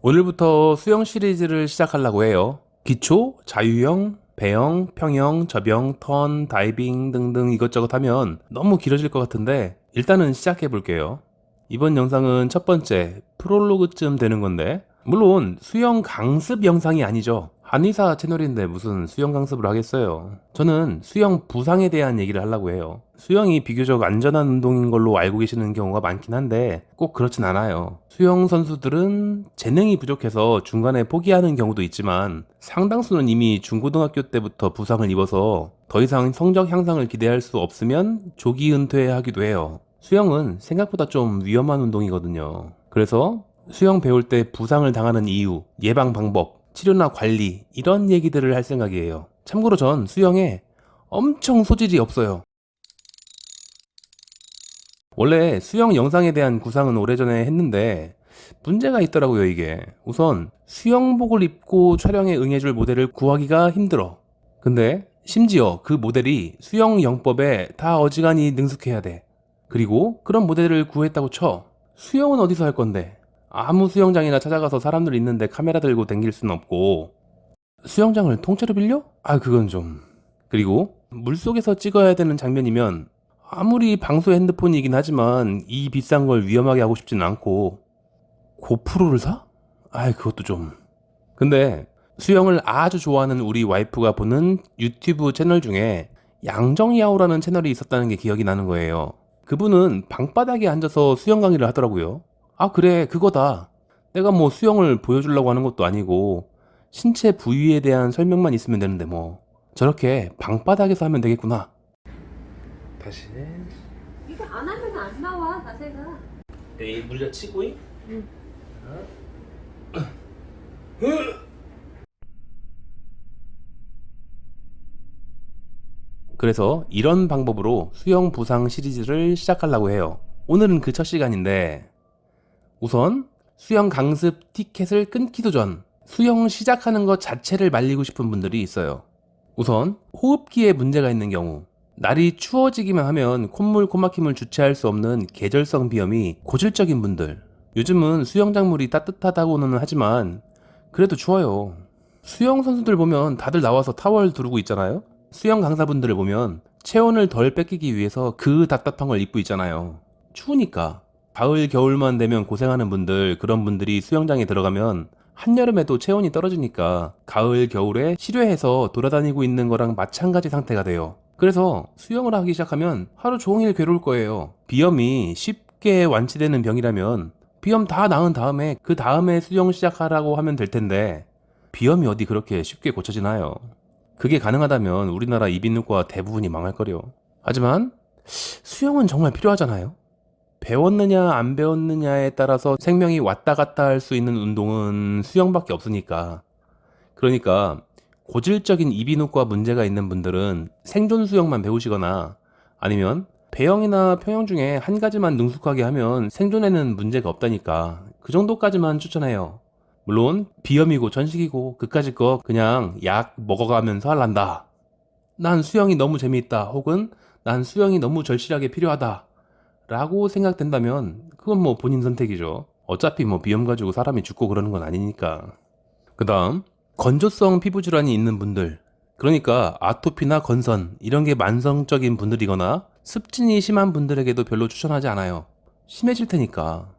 오늘부터 수영 시리즈를 시작하려고 해요. 기초, 자유형, 배영, 평영, 접영, 턴, 다이빙 등등 이것저것 하면 너무 길어질 것 같은데 일단은 시작해 볼게요. 이번 영상은 첫 번째 프롤로그쯤 되는 건데 물론 수영 강습 영상이 아니죠. 한의사 채널인데 무슨 수영 강습을 하겠어요. 저는 수영 부상에 대한 얘기를 하려고 해요. 수영이 비교적 안전한 운동인 걸로 알고 계시는 경우가 많긴 한데 꼭 그렇진 않아요. 수영 선수들은 재능이 부족해서 중간에 포기하는 경우도 있지만 상당수는 이미 중고등학교 때부터 부상을 입어서 더 이상 성적 향상을 기대할 수 없으면 조기 은퇴하기도 해요. 수영은 생각보다 좀 위험한 운동이거든요. 그래서 수영 배울 때 부상을 당하는 이유, 예방 방법, 치료나 관리 이런 얘기들을 할 생각이에요. 참고로 전 수영에 엄청 소질이 없어요. 원래 수영 영상에 대한 구상은 오래전에 했는데 문제가 있더라고요, 이게. 우선 수영복을 입고 촬영에 응해줄 모델을 구하기가 힘들어. 근데 심지어 그 모델이 수영 영법에 다 어지간히 능숙해야 돼. 그리고 그런 모델을 구했다고 쳐. 수영은 어디서 할 건데? 아무 수영장이나 찾아가서 사람들 있는데 카메라 들고 댕길 순 없고. 수영장을 통째로 빌려? 아 그건 좀. 그리고 물속에서 찍어야 되는 장면이면 아무리 방수 핸드폰이긴 하지만 이 비싼 걸 위험하게 하고 싶진 않고. 고프로를 사? 아이 그것도 좀. 근데 수영을 아주 좋아하는 우리 와이프가 보는 유튜브 채널 중에 양정야오라는 채널이 있었다는 게 기억이 나는 거예요. 그분은 방바닥에 앉아서 수영 강의를 하더라고요 아, 그래, 그거다. 내가 뭐 수영을 보여주려고 하는 것도 아니고, 신체 부위에 대한 설명만 있으면 되는데 뭐. 저렇게 방바닥에서 하면 되겠구나. 다시. 이거 안 하면 안 나와 자세가. 에이, 물자 치고, 잉? 응. 그래서 이런 방법으로 수영 부상 시리즈를 시작하려고 해요. 오늘은 그 첫 시간인데, 우선 수영 강습 티켓을 끊기도 전 수영 시작하는 것 자체를 말리고 싶은 분들이 있어요. 우선 호흡기에 문제가 있는 경우 날이 추워지기만 하면 콧물 코막힘을 주체할 수 없는 계절성 비염이 고질적인 분들 요즘은 수영장물이 따뜻하다고는 하지만 그래도 추워요. 수영 선수들 보면 다들 나와서 타월 두르고 있잖아요. 수영 강사분들을 보면 체온을 덜 뺏기기 위해서 그 답답한 걸 입고 있잖아요. 추우니까 가을 겨울만 되면 고생하는 분들 그런 분들이 수영장에 들어가면 한여름에도 체온이 떨어지니까 가을 겨울에 실외해서 돌아다니고 있는 거랑 마찬가지 상태가 돼요. 그래서 수영을 하기 시작하면 하루 종일 괴로울 거예요. 비염이 쉽게 완치되는 병이라면 비염 다 나은 다음에 그 다음에 수영 시작하라고 하면 될 텐데 비염이 어디 그렇게 쉽게 고쳐지나요? 그게 가능하다면 우리나라 이비인후과 대부분이 망할 거려. 하지만 수영은 정말 필요하잖아요. 배웠느냐 안 배웠느냐에 따라서 생명이 왔다 갔다 할 수 있는 운동은 수영밖에 없으니까. 그러니까 고질적인 이비인후과 문제가 있는 분들은 생존 수영만 배우시거나 아니면 배영이나 평영 중에 한 가지만 능숙하게 하면 생존에는 문제가 없다니까. 그 정도까지만 추천해요. 물론 비염이고 전식이고 그까짓 거 그냥 약 먹어가면서 할란다. 난 수영이 너무 재미있다. 혹은 난 수영이 너무 절실하게 필요하다. 라고 생각된다면 그건 뭐 본인 선택이죠. 어차피 뭐 비염 가지고 사람이 죽고 그러는 건 아니니까. 그 다음 건조성 피부 질환이 있는 분들 그러니까 아토피나 건선 이런 게 만성적인 분들이거나 습진이 심한 분들에게도 별로 추천하지 않아요. 심해질 테니까.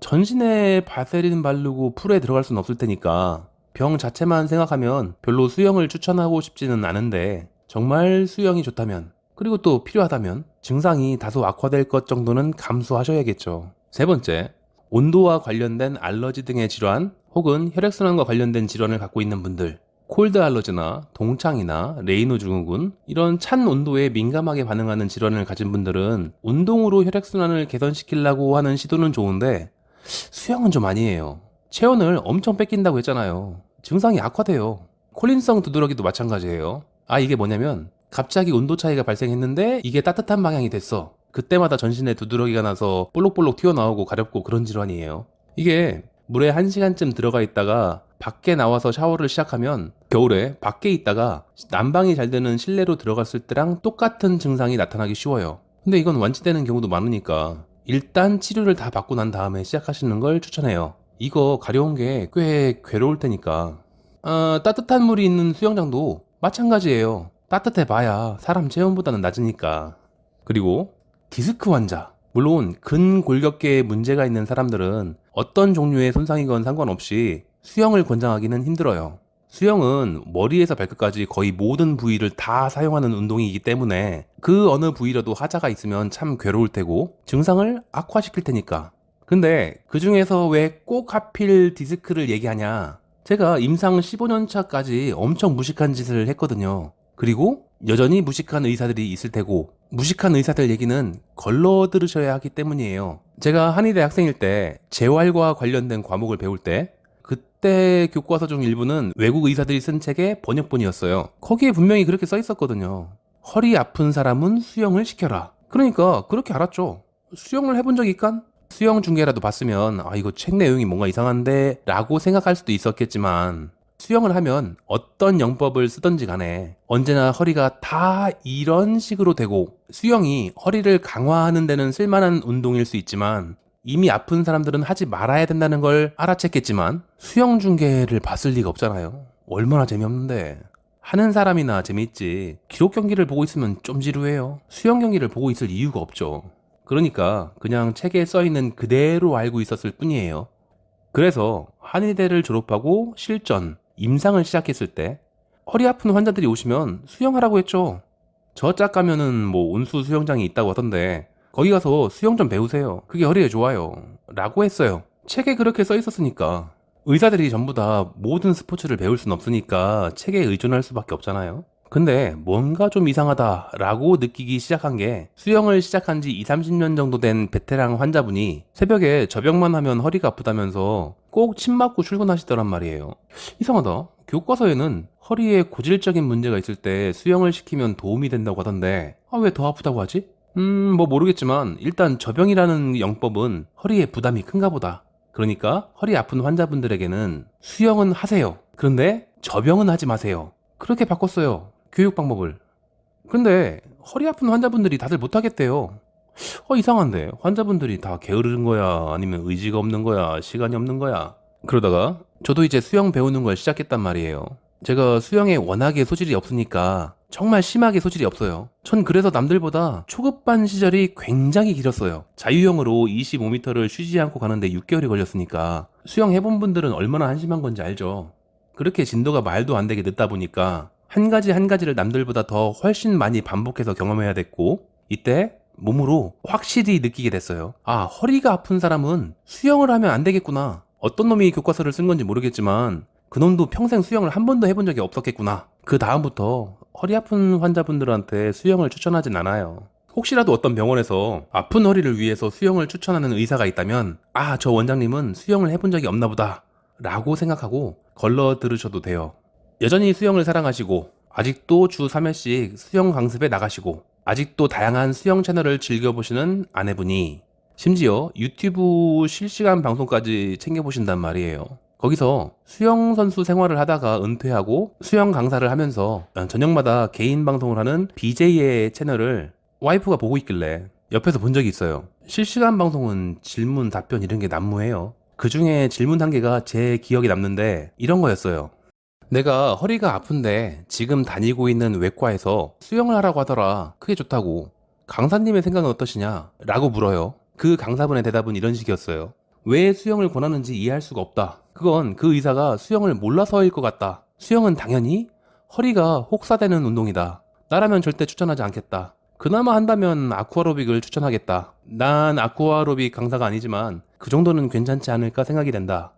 전신에 바세린 바르고 풀에 들어갈 수는 없을 테니까 병 자체만 생각하면 별로 수영을 추천하고 싶지는 않은데 정말 수영이 좋다면 그리고 또 필요하다면 증상이 다소 악화될 것 정도는 감수하셔야겠죠. 세 번째, 온도와 관련된 알러지 등의 질환 혹은 혈액순환과 관련된 질환을 갖고 있는 분들, 콜드 알러지나 동창이나 레이노 증후군 이런 찬 온도에 민감하게 반응하는 질환을 가진 분들은 운동으로 혈액순환을 개선시키려고 하는 시도는 좋은데 수영은 좀 아니에요. 체온을 엄청 뺏긴다고 했잖아요. 증상이 악화돼요. 콜린성 두드러기도 마찬가지예요. 아 이게 뭐냐면 갑자기 온도 차이가 발생했는데 이게 따뜻한 방향이 됐어. 그때마다 전신에 두드러기가 나서 볼록볼록 튀어나오고 가렵고 그런 질환이에요. 이게 물에 1시간쯤 들어가 있다가 밖에 나와서 샤워를 시작하면 겨울에 밖에 있다가 난방이 잘 되는 실내로 들어갔을 때랑 똑같은 증상이 나타나기 쉬워요. 근데 이건 완치되는 경우도 많으니까 일단 치료를 다 받고 난 다음에 시작하시는 걸 추천해요. 이거 가려운 게 꽤 괴로울 테니까. 아, 따뜻한 물이 있는 수영장도 마찬가지예요. 따뜻해 봐야 사람 체온보다는 낮으니까. 그리고 디스크 환자. 물론 근골격계에 문제가 있는 사람들은 어떤 종류의 손상이건 상관없이 수영을 권장하기는 힘들어요. 수영은 머리에서 발끝까지 거의 모든 부위를 다 사용하는 운동이기 때문에 그 어느 부위라도 하자가 있으면 참 괴로울 테고 증상을 악화시킬 테니까. 근데 그 중에서 왜 꼭 하필 디스크를 얘기하냐? 제가 임상 15년 차까지 엄청 무식한 짓을 했거든요. 그리고 여전히 무식한 의사들이 있을 테고 무식한 의사들 얘기는 걸러 들으셔야 하기 때문이에요. 제가 한의대 학생일 때 재활과 관련된 과목을 배울 때 그때 교과서 중 일부는 외국 의사들이 쓴 책의 번역본이었어요. 거기에 분명히 그렇게 써 있었거든요. 허리 아픈 사람은 수영을 시켜라. 그러니까 그렇게 알았죠. 수영을 해본 적이 있간? 수영 중계라도 봤으면 아 이거 책 내용이 뭔가 이상한데 라고 생각할 수도 있었겠지만 수영을 하면 어떤 영법을 쓰던지 간에 언제나 허리가 다 이런 식으로 되고 수영이 허리를 강화하는 데는 쓸만한 운동일 수 있지만 이미 아픈 사람들은 하지 말아야 된다는 걸 알아챘겠지만 수영 중계를 봤을 리가 없잖아요. 얼마나 재미없는데. 하는 사람이나 재미있지. 기록 경기를 보고 있으면 좀 지루해요. 수영 경기를 보고 있을 이유가 없죠. 그러니까 그냥 책에 써 있는 그대로 알고 있었을 뿐이에요. 그래서 한의대를 졸업하고 실전, 임상을 시작했을 때 허리 아픈 환자들이 오시면 수영하라고 했죠. 저짝 가면은 뭐 온수 수영장이 있다고 하던데 거기 가서 수영 좀 배우세요. 그게 허리에 좋아요. 라고 했어요. 책에 그렇게 써 있었으니까. 의사들이 전부 다 모든 스포츠를 배울 순 없으니까 책에 의존할 수밖에 없잖아요. 근데 뭔가 좀 이상하다라고 느끼기 시작한 게 수영을 시작한 지 2, 30년 정도 된 베테랑 환자분이 새벽에 저병만 하면 허리가 아프다면서 꼭 침 맞고 출근하시더란 말이에요. 이상하다. 교과서에는 허리에 고질적인 문제가 있을 때 수영을 시키면 도움이 된다고 하던데 아 왜 더 아프다고 하지? 음, 뭐 모르겠지만 일단 저병이라는 영법은 허리에 부담이 큰가 보다. 그러니까 허리 아픈 환자분들에게는 수영은 하세요. 그런데 저병은 하지 마세요. 그렇게 바꿨어요. 교육 방법을. 근데 허리 아픈 환자분들이 다들 못하겠대요. 어, 이상한데. 환자분들이 다 게으른 거야? 아니면 의지가 없는 거야? 시간이 없는 거야? 그러다가 저도 이제 수영 배우는 걸 시작했단 말이에요. 제가 수영에 워낙에 소질이 없으니까 정말 심하게 소질이 없어요. 전 그래서 남들보다 초급반 시절이 굉장히 길었어요. 자유형으로 25m를 쉬지 않고 가는데 6개월이 걸렸으니까 수영 해본 분들은 얼마나 한심한 건지 알죠. 그렇게 진도가 말도 안 되게 늦다 보니까 한 가지 한 가지를 남들보다 더 훨씬 많이 반복해서 경험해야 됐고 이때 몸으로 확실히 느끼게 됐어요. 아, 허리가 아픈 사람은 수영을 하면 안 되겠구나. 어떤 놈이 교과서를 쓴 건지 모르겠지만 그놈도 평생 수영을 한 번도 해본 적이 없었겠구나. 그 다음부터 허리 아픈 환자분들한테 수영을 추천하진 않아요. 혹시라도 어떤 병원에서 아픈 허리를 위해서 수영을 추천하는 의사가 있다면 아, 저 원장님은 수영을 해본 적이 없나 보다. 라고 생각하고 걸러 들으셔도 돼요. 여전히 수영을 사랑하시고 아직도 주 3회씩 수영 강습에 나가시고 아직도 다양한 수영 채널을 즐겨보시는 아내분이 심지어 유튜브 실시간 방송까지 챙겨보신단 말이에요. 거기서 수영 선수 생활을 하다가 은퇴하고 수영 강사를 하면서 저녁마다 개인 방송을 하는 BJ의 채널을 와이프가 보고 있길래 옆에서 본 적이 있어요. 실시간 방송은 질문, 답변 이런 게 난무해요. 그 중에 질문 한 개가 제 기억에 남는데 이런 거였어요. 내가 허리가 아픈데 지금 다니고 있는 외과에서 수영을 하라고 하더라. 그게 좋다고. 강사님의 생각은 어떠시냐? 라고 물어요. 그 강사분의 대답은 이런 식이었어요. 왜 수영을 권하는지 이해할 수가 없다. 그건 그 의사가 수영을 몰라서일 것 같다. 수영은 당연히 허리가 혹사되는 운동이다. 나라면 절대 추천하지 않겠다. 그나마 한다면 아쿠아로빅을 추천하겠다. 난 아쿠아로빅 강사가 아니지만 그 정도는 괜찮지 않을까 생각이 된다.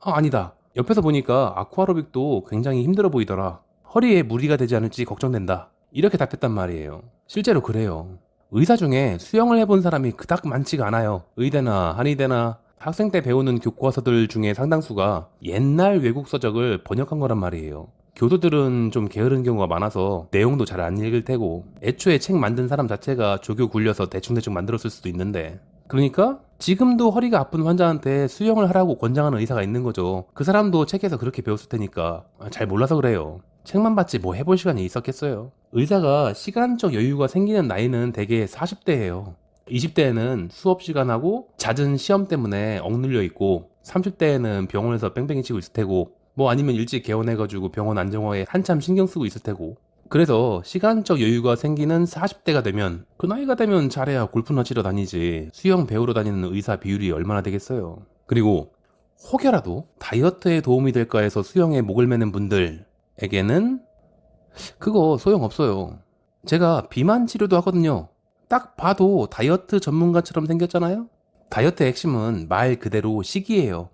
아, 아니다. 옆에서 보니까 아쿠아로빅도 굉장히 힘들어 보이더라. 허리에 무리가 되지 않을지 걱정된다. 이렇게 답했단 말이에요. 실제로 그래요. 의사 중에 수영을 해본 사람이 그닥 많지가 않아요. 의대나 한의대나 학생 때 배우는 교과서들 중에 상당수가 옛날 외국 서적을 번역한 거란 말이에요. 교수들은 좀 게으른 경우가 많아서 내용도 잘 안 읽을 테고 애초에 책 만든 사람 자체가 조교 굴려서 대충대충 만들었을 수도 있는데 그러니까 지금도 허리가 아픈 환자한테 수영을 하라고 권장하는 의사가 있는 거죠. 그 사람도 책에서 그렇게 배웠을 테니까 아, 잘 몰라서 그래요. 책만 봤지 뭐 해볼 시간이 있었겠어요. 의사가 시간적 여유가 생기는 나이는 대개 40대예요. 20대에는 수업 시간하고 잦은 시험 때문에 억눌려 있고 30대에는 병원에서 뺑뺑이 치고 있을 테고, 뭐 아니면 일찍 개원해가지고 병원 안정화에 한참 신경 쓰고 있을 테고. 그래서 시간적 여유가 생기는 40대가 되면, 그 나이가 되면 잘해야 골프나 치러 다니지, 수영 배우러 다니는 의사 비율이 얼마나 되겠어요. 그리고 혹여라도 다이어트에 도움이 될까 해서 수영에 목을 매는 분들에게는 그거 소용없어요. 제가 비만 치료도 하거든요. 딱 봐도 다이어트 전문가처럼 생겼잖아요? 다이어트의 핵심은 말 그대로 식이에요.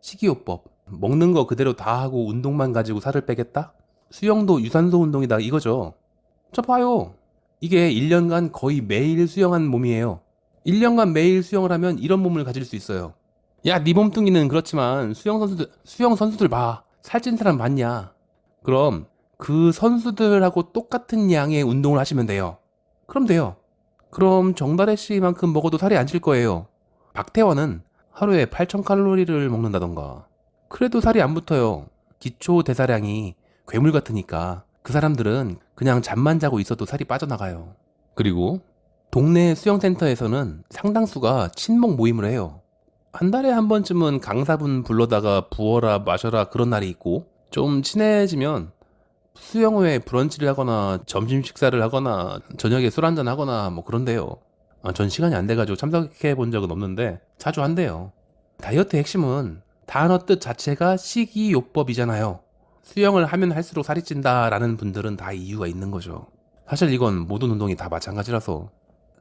식이요법. 먹는 거 그대로 다 하고 운동만 가지고 살을 빼겠다? 수영도 유산소 운동이다 이거죠. 저 봐요. 이게 1년간 거의 매일 수영한 몸이에요. 1년간 매일 수영을 하면 이런 몸을 가질 수 있어요. 야, 네 몸뚱이는 그렇지만 수영 선수들 수영 선수들 봐. 살찐 사람 많냐? 그럼 그 선수들하고 똑같은 양의 운동을 하시면 돼요. 그럼 돼요. 그럼 정다래 씨만큼 먹어도 살이 안 찔 거예요. 박태환은 하루에 8,000 칼로리를 먹는다던가. 그래도 살이 안 붙어요. 기초 대사량이 괴물 같으니까 그 사람들은 그냥 잠만 자고 있어도 살이 빠져나가요. 그리고 동네 수영센터에서는 상당수가 친목 모임을 해요. 한 달에 한 번쯤은 강사분 불러다가 부어라 마셔라 그런 날이 있고 좀 친해지면 수영 후에 브런치를 하거나 점심 식사를 하거나 저녁에 술 한잔 하거나 뭐 그런데요. 아, 전 시간이 안 돼가지고 참석해 본 적은 없는데 자주 한대요. 다이어트 핵심은 단어 뜻 자체가 식이요법이잖아요. 수영을 하면 할수록 살이 찐다라는 분들은 다 이유가 있는 거죠. 사실 이건 모든 운동이 다 마찬가지라서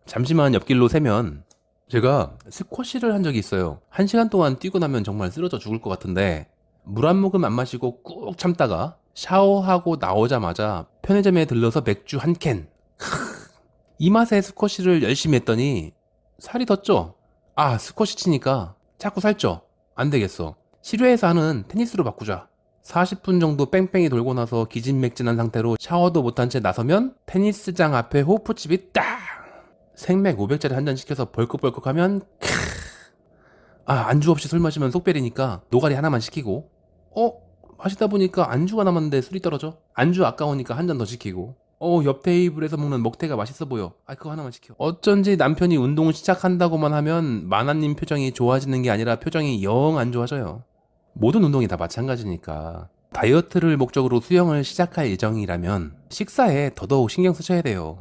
잠시만 옆길로 세면 제가 스쿼시를 한 적이 있어요. 한 시간 동안 뛰고 나면 정말 쓰러져 죽을 것 같은데 물 한 모금 안 마시고 꾹 참다가 샤워하고 나오자마자 편의점에 들러서 맥주 한 캔. 이 맛에 스쿼시를 열심히 했더니 살이 덧죠? 아, 스쿼시 치니까 자꾸 살쪄. 안 되겠어. 실외에서 하는 테니스로 바꾸자. 40분 정도 뺑뺑이 돌고 나서 기진맥진한 상태로 샤워도 못한 채 나서면 테니스장 앞에 호프집이 딱! 생맥 500짜리 한 잔 시켜서 벌컥벌컥 하면 크. 아 안주 없이 술 마시면 속배리니까 노가리 하나만 시키고. 어? 마시다 보니까 안주가 남았는데 술이 떨어져? 안주 아까우니까 한 잔 더 시키고. 어 옆 테이블에서 먹는 먹태가 맛있어 보여. 아 그거 하나만 시켜. 어쩐지 남편이 운동을 시작한다고만 하면 마나님 표정이 좋아지는 게 아니라 표정이 영 안 좋아져요 모든 운동이 다 마찬가지니까 다이어트를 목적으로 수영을 시작할 예정이라면 식사에 더더욱 신경 쓰셔야 돼요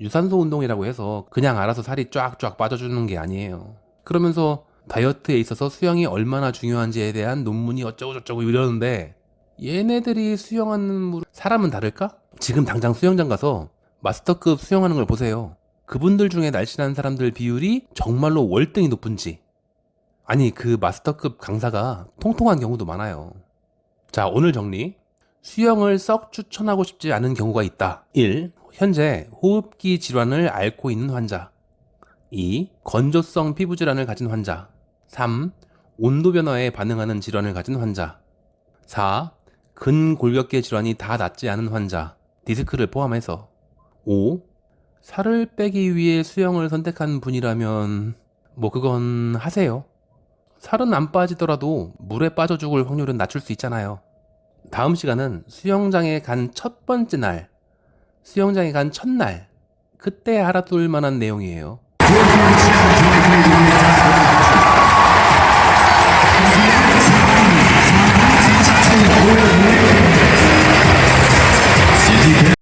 유산소 운동이라고 해서 그냥 알아서 살이 쫙쫙 빠져주는 게 아니에요. 그러면서 다이어트에 있어서 수영이 얼마나 중요한지에 대한 논문이 어쩌고저쩌고 이러는데 얘네들이 수영하는 물 사람은 다를까? 지금 당장 수영장 가서 마스터급 수영하는 걸 보세요. 그분들 중에 날씬한 사람들 비율이 정말로 월등히 높은지 아니 그 마스터급 강사가 통통한 경우도 많아요. 자 오늘 정리 수영을 썩 추천하고 싶지 않은 경우가 있다. 1. 현재 호흡기 질환을 앓고 있는 환자. 2. 건조성 피부 질환을 가진 환자. 3. 온도 변화에 반응하는 질환을 가진 환자. 4. 근골격계 질환이 다 낫지 않은 환자. 디스크를 포함해서. 5. 살을 빼기 위해 수영을 선택한 분이라면 뭐 그건 하세요. 살은 안 빠지더라도 물에 빠져 죽을 확률은 낮출 수 있잖아요. 다음 시간은 수영장에 간 첫 번째 날, 수영장에 간 첫날, 그때 알아둘 만한 내용이에요.